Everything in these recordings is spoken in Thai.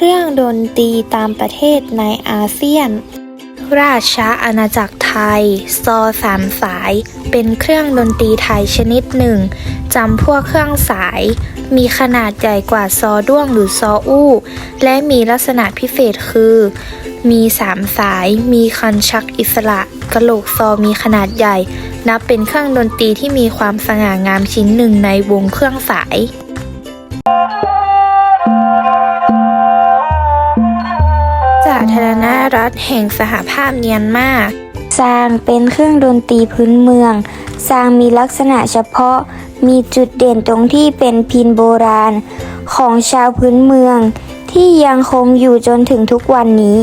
เครื่องดนตรีตามประเทศในอาเซียน ราชอาณาจักรไทย ซอสามสาย เป็นเครื่องดนตรีไทยชนิดหนึ่งจำพวกเครื่องสาย มีขนาดใหญ่กว่าซอด้วงหรือซออู้ และมีลักษณะพิเศษคือ มีสามสาย มีคันชักอิสระกระโหลกซอมีขนาดใหญ่ นับเป็นเครื่องดนตรีที่มีความสง่างามชิ้นหนึ่งในวงเครื่องสาย ฐแห่งสหภาพเมียนมาซางเป็นเครื่องดนตรีพื้นเมือง ซางมีลักษณะเฉพาะ มีจุดเด่นตรงที่เป็นพินโบราณ ของชาวพื้นเมือง ที่ยังคงอยู่จนถึงทุกวันนี้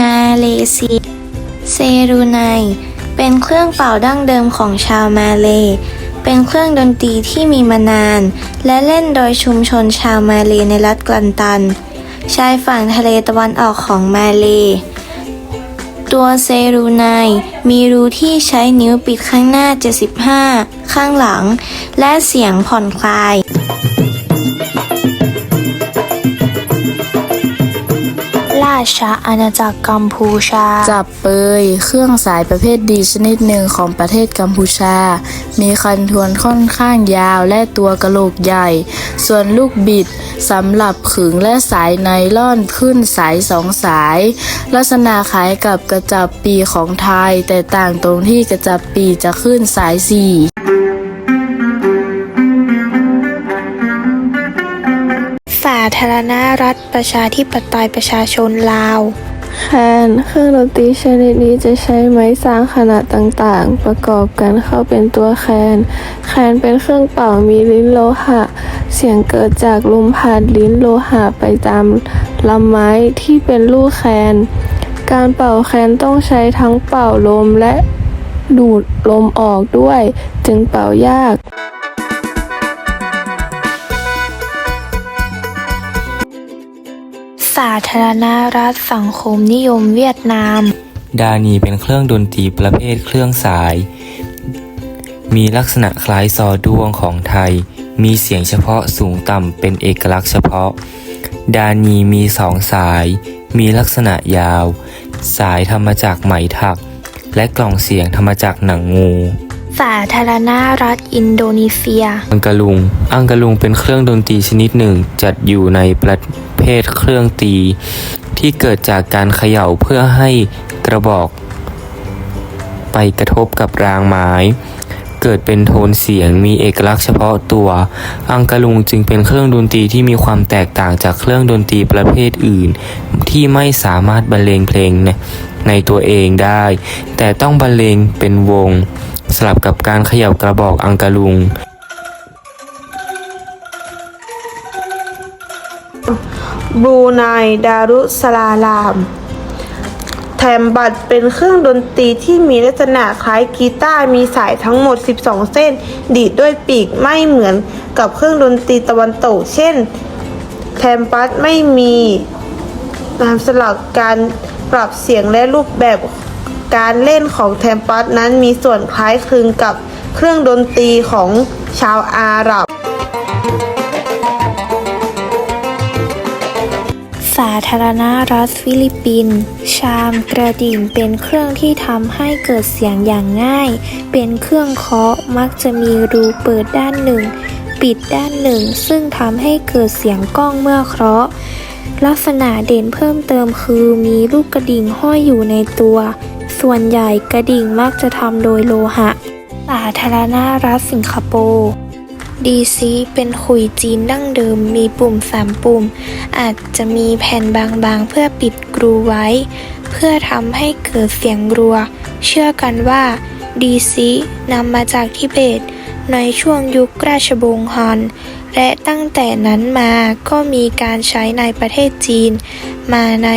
มาเลเซียเซรูไน เป็นเครื่องเป่าดั้งเดิมของชาวมาเล เป็นเครื่องดนตรีที่มีมานาน และเล่นโดยชุมชนชาวมาเลในรัฐกลันตัน ชายฝั่งทะเลตะวันออกของมาเล ตัวเซรูไนมีรูที่ใช้นิ้วปิดข้างหน้า 75 ข้างหลัง และเสียงผ่อนคลาย ราชอาณาจักรกัมพูชา จับเปย เครื่องสายประเภทดีชนิดหนึ่งของประเทศกัมพูชา มีคันทวนค่อนข้างยาวและตัวกระโหลกใหญ่ ส่วนลูกบิดสำหรับขึงและสายไนล่อนขึ้นสายสองสาย ลักษณะคล้ายกับกระจับปีของไทย แต่ต่างตรงที่กระจับปีจะขึ้นสายสี่ ธารณรัฐประชาธิปไตยประชาชนลาวแคนเครื่องดนตรีชนิดนี้จะใช้ไม้สร้างขนาดต่างๆ ประกอบกันเข้าเป็นตัวแคน แคนเป็นเครื่องเป่ามีลิ้นโลหะ เสียงเกิดจากลมผ่านลิ้นโลหะไปตามลำไม้ที่เป็นลูกแคน การเป่าแคนต้องใช้ทั้งเป่าลมและดูดลมออกด้วย จึงเป่ายาก สาธารณรัฐสังคมนิยมเวียดนาม ดานีเป็นเครื่องดนตรีประเภทเครื่องสาย มีลักษณะคล้ายซอด้วงของไทย มีเสียงเฉพาะสูงต่ำเป็นเอกลักษณ์เฉพาะ ดานีมีสองสาย มีลักษณะยาว สายทำมาจากไหมถัก และกล่องเสียงทำมาจากหนังงูสาธารณรัฐอินโดนีเซีย อังกะลุง อังกะลุงเป็นเครื่องดนตรีชนิดหนึ่งจัดอยู่ในประเภทเครื่องตี ที่เกิดจากการเขย่าเพื่อให้กระบอก ไปกระทบกับรางไม้ เกิดเป็นโทนเสียงมีเอกลักษณ์เฉพาะตัว อังกะลุงจึงเป็นเครื่องดนตรีที่มีความแตกต่างจากเครื่องดนตรีประเภทอื่น ที่ไม่สามารถบรรเลงเพลงในในตัวเองได้ แต่ต้องบรรเลงเป็นวง สลับกับการเขย่ากระบอกอังกะลุง บรูไนดารุสลาลาม แถมบัตรเป็นเครื่องดนตรีที่มีลักษณะคล้ายกีตาร์มีสายทั้งหมด 12 เส้น ดีดด้วยปีกไม่เหมือนกับเครื่องดนตรีตะวันตก เช่น แทมปัสไม่มีตามสลักการปรับเสียงและรูปแบบการเล่นของแทมปัสนั้นมีส่วนคล้ายคลึงกับเครื่องดนตรีของชาวอาหรับ ธารณรัฐฟิลิปปินส์ชามกระดิ่งเป็นเครื่องที่ทำให้เกิดเสียงอย่างง่าย เป็นเครื่องเคาะมักจะมีรูเปิดด้านหนึ่ง ปิดด้านหนึ่ง ซึ่งทำให้เกิดเสียงก้องเมื่อเคาะลักษณะเด่นเพิ่มเติมคือมีลูกกระดิ่งห้อยอยู่ในตัว ส่วนใหญ่กระดิ่งมักจะทำโดยโลหะสาธารณรัฐสิงคโปร์ ดีซีเป็นขุยจีนดั้งเดิมมีปุ่มสามปุ่ม อาจจะมีแผ่นบางๆ เพื่อปิดกรูไว้ เพื่อทำให้เกิดเสียงรัว เชื่อกันว่าดีซีนำมาจากทิเบต ในช่วงยุคราชวงศ์ฮันและตั้งแต่นั้นมาก็มีการใช้ในประเทศจีน มาใน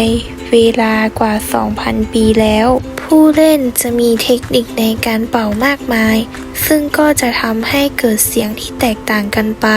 เวลากว่า 2,000 ปีแล้ว ผู้เล่นจะมีเทคนิคในการเป่ามากมาย ซึ่งก็จะทำให้เกิดเสียงที่แตกต่างกันไป